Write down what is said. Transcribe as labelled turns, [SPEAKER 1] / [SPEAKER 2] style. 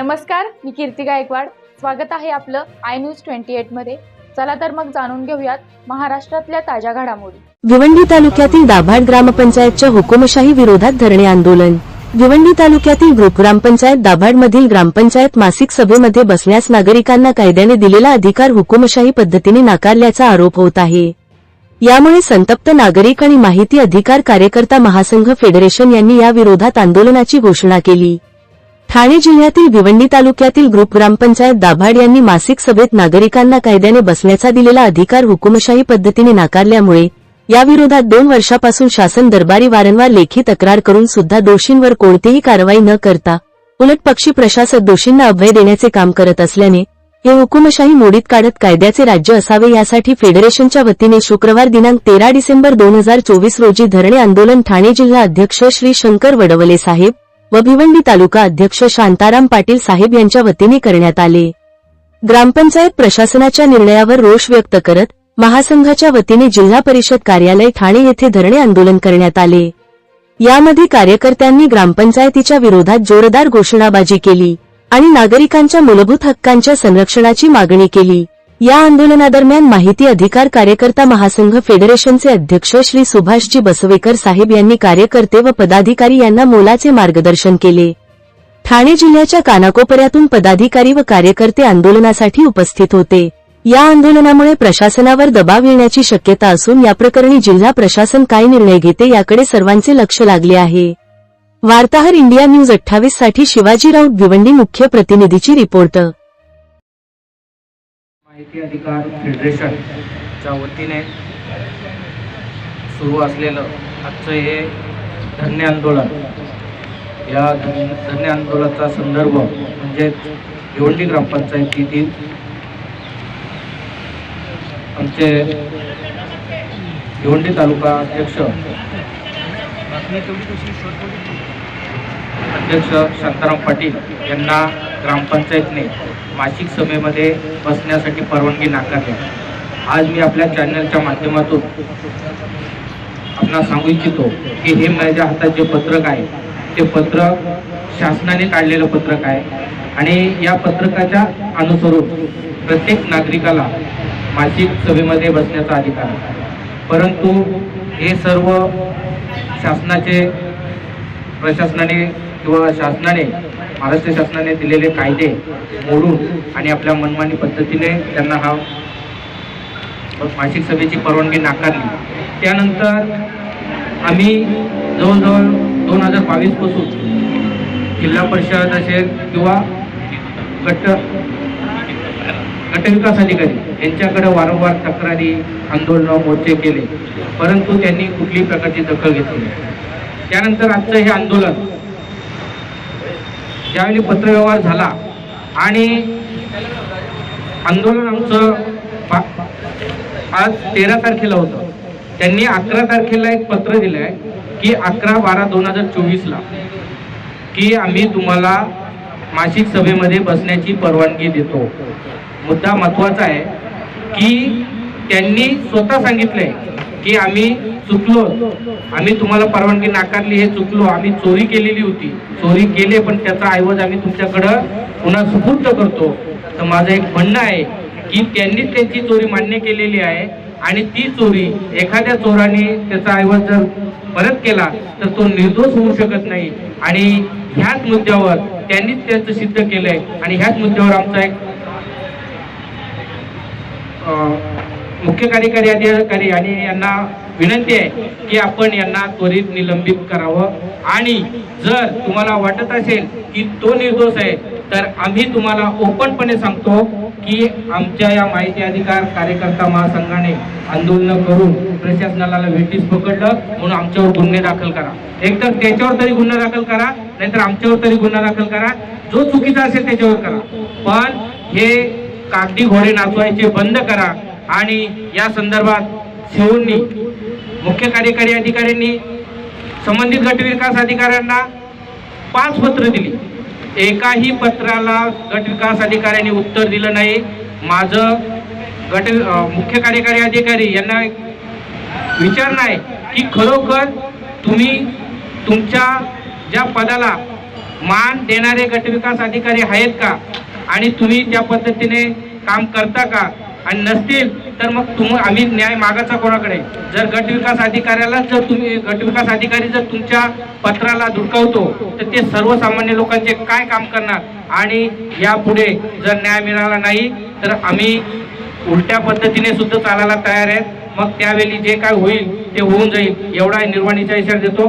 [SPEAKER 1] नमस्कार मी कीर्ती गायकवाड. स्वागत आहे आपलं आय न्यूज ट्वेंटी एटमध्ये. चला तर मग जाणून घेऊयात महाराष्ट्रातल्या ताज्या घडामोडी.
[SPEAKER 2] भिवंडी तालुक्यातील दाभाड ग्रामपंचायतच्या हुकुमशाही विरोधात धरणे आंदोलन. भिवंडी तालुक्यातील ग्रुप ग्रामपंचायत दाभाडमधील ग्रामपंचायत मासिक सभेमध्ये बसण्यास नागरिकांना कायद्याने दिलेला अधिकार हुकुमशाही पद्धतीने नाकारल्याचा आरोप होत आहे. यामुळे संतप्त नागरिक आणि माहिती अधिकार कार्यकर्ता महासंघ फेडरेशन यांनी या विरोधात आंदोलनाची घोषणा केली. ठाणे जिल्ह्यातील भिवंडी तालुक्यातील ग्रुप ग्रामपंचायत दाभाड यांनी मासिक सभेत नागरिकांना कायद्याने बसण्याचा दिलेला अधिकार हुकुमशाही पद्धतीने नाकारल्यामुळे याविरोधात दोन वर्षापासून शासन दरबारी वारंवार लेखी तक्रार करून सुद्धा दोषींवर कोणतीही कारवाई न करता उलट पक्षी प्रशासक दोषींना अभय देण्याचे काम करत असल्याने हे हुकुमशाही मोडीत काढत कायद्याचे राज्य असावे यासाठी फेडरेशनच्या वतीने शुक्रवार दिनांक तेरा डिसेंबर दोन हजार चोवीस रोजी धरणे आंदोलन ठाणे जिल्हा अध्यक्ष श्री शंकर वडवले साहेब व भिवंडी तालुका अध्यक्ष शांताराम पाटील साहेब यांच्या वतीने करण्यात आले. ग्रामपंचायत प्रशासनाच्या निर्णयावर रोष व्यक्त करत महासंघाच्या वतीने जिल्हा परिषद कार्यालय ठाणे येथे धरणे आंदोलन करण्यात आले. यामध्ये कार्यकर्त्यांनी ग्रामपंचायतीच्या विरोधात जोरदार घोषणाबाजी केली आणि नागरिकांच्या मूलभूत हक्कांच्या संरक्षणाची मागणी केली. या आंदोलनादरम्यान माहिती अधिकार कार्यकर्ता महासंघ फेडरेशनचे अध्यक्ष श्री सुभाषजी बसवेकर साहेब यांनी कार्यकर्ते व पदाधिकारी यांना मोलाचे मार्गदर्शन केले. ठाणे जिल्ह्याच्या कानाकोपऱ्यातून पदाधिकारी व कार्यकर्ते आंदोलनासाठी उपस्थित होते. या आंदोलनामुळे प्रशासनावर दबाव येण्याची शक्यता असून याप्रकरणी जिल्हा प्रशासन काय निर्णय घेते याकडे सर्वांचे लक्ष लागले आहे. वार्ताहर इंडिया न्यूज अठ्ठावीससाठी शिवाजी राऊत भिवंडी मुख्य प्रतिनिधीची रिपोर्ट.
[SPEAKER 3] शेती अधिकार फेडरेशनच्या वतीने सुरू असलेलं आजचं हे धन्य आंदोलन. या धन्य आंदोलनाचा संदर्भ म्हणजेच भिवंडी ग्रामपंचायतीतील आमचे भिवंडी तालुका अध्यक्ष अध्यक्ष शांताराम पाटील यांना ग्रामपंचायतने मासिक सभेमध्ये बसण्यासाठी परवानगी नाकारली. आज मी आपल्या चॅनलच्या माध्यमातून आपणास सांगू इच्छितो की हे माझ्या हातात जे पत्रक आहे ते पत्रक शासनाने काढलेलं पत्रक आहे आणि या पत्रकाच्या अनुसरून प्रत्येक नागरिकाला मासिक सभेमध्ये बसण्याचा अधिकार आहे. परंतु हे सर्व शासनाचे प्रशासनाने किंवा शासनाने महाराष्ट्र शासनाने दिलेले कायदे मोडून आणि आपल्या मनमानी पद्धतीने त्यांना हा मासिक सभेची परवानगी नाकारली. त्यानंतर आम्ही जवळजवळ दोन हजार बावीसपासून जिल्हा परिषद असेल किंवा गट गटविकास अधिकारी यांच्याकडे वारंवार तक्रारी आंदोलनं मोर्चे केले. परंतु त्यांनी कुठलीही प्रकारची दखल घेतली त्यानंतर आजचं हे आंदोलन ज्यावेळी पत्रव्यवहार झाला आणि आंदोलन आमचं आज तेरा तारखेला होतं. त्यांनी अकरा तारखेला एक पत्र दिलं आहे की अकरा बारा दोन हजार चोवीसला की आम्ही तुम्हाला मासिक सभेमध्ये बसण्याची परवानगी देतो. मुद्दा महत्त्वाचा आहे की त्यांनी स्वतः सांगितलंय की आम्ही चुकलो. आम्ही तुम्हाला परवानगी नाकारली हे चुकलो. आम्ही चोरी केलेली होती. चोरी केले पण त्याचा ऐवज आम्ही तुमच्याकडं पुन्हा सुपूर्द करतो. तर माझं एक म्हणणं आहे की त्यांनीच त्यांची चोरी मान्य केलेली आहे आणि ती चोरी एखाद्या चोराने त्याचा ऐवज जर परत केला तर तो निर्दोष होऊ शकत नाही. आणि ह्याच मुद्द्यावर त्यांनीच त्याचं सिद्ध केलंय. आणि ह्याच मुद्द्यावर आमचा एक मुख्य कार्यकारी अधिकारी आणि यांना विनंती आहे की आपण यांना त्वरित निलंबित करावं. आणि जर तुम्हाला वाटत असेल की तो निर्दोष आहे तर आम्ही तुम्हाला ओपनपणे सांगतो की आमच्या या माहिती अधिकार कार्यकर्ता महासंघाने आंदोलन करून प्रशासनाला भेटीस पकडलं म्हणून आमच्यावर गुन्हे दाखल करा. एकतर त्याच्यावर तरी गुन्हा दाखल करा नाहीतर आमच्यावर तरी गुन्हा दाखल करा. जो चुकीचा असेल त्याच्यावर करा. पण हे कागदी घोडे नाचवायचे बंद करा. आणि या संदर्भात सिहूंनी मुख्य कार्यकारी अधिकाऱ्यांनी संबंधित गट विकास अधिकाऱ्यांना पाच पत्र दिली. एकाही पत्राला गट विकास अधिकाऱ्यांनी उत्तर दिलं नाही. माझं गट मुख्य कार्यकारी अधिकारी यांना विचारणं आहे की खरोखर तुम्ही तुमच्या ज्या पदाला मान देणारे गटविकास अधिकारी आहेत का? आणि तुम्ही त्या पद्धतीने काम करता का? आणि नसतील तर मग तुम आम्ही न्याय मागायचा कोणाकडे? जर गटविकास अधिकाऱ्याला जर तुम्ही गटविकास अधिकारी जर तुमच्या पत्राला धुडकावतो तर ते सर्वसामान्य लोकांचे काय काम करणार? आणि यापुढे जर न्याय मिळाला नाही तर आम्ही उलट्या पद्धतीने सुद्धा चालायला तयार आहेत. मग त्यावेळी जे काय होईल ते होऊन जाईल. एवढा निर्वाणीचा इशारा देतो.